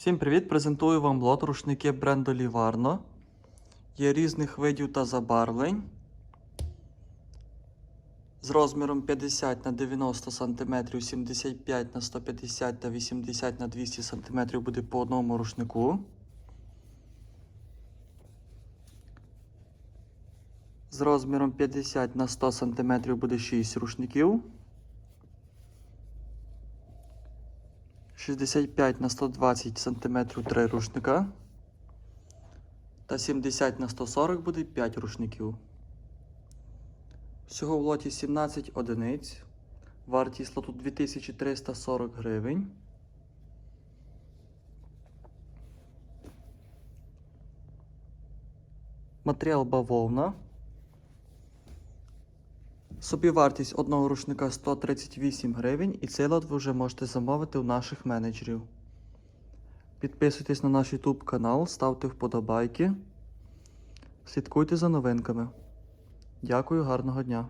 Всім привіт! Презентую вам лот рушники бренду Livarno. Є різних видів та забарвлень. З розміром 50 на 90 см, 75 на 150 та 80 на 200 см буде по одному рушнику. З розміром 50 на 100 см буде 6 рушників. 65 на 120 см 3 рушника. Та 70 на 140 буде 5 рушників. Всього в лоті 17 одиниць. Вартість лоту 2340 гривень. Матеріал бавовна. Собівартість одного рушника 138 гривень і цей лот ви вже можете замовити у наших менеджерів. Підписуйтесь на наш YouTube канал, ставте вподобайки. Слідкуйте за новинками. Дякую, гарного дня!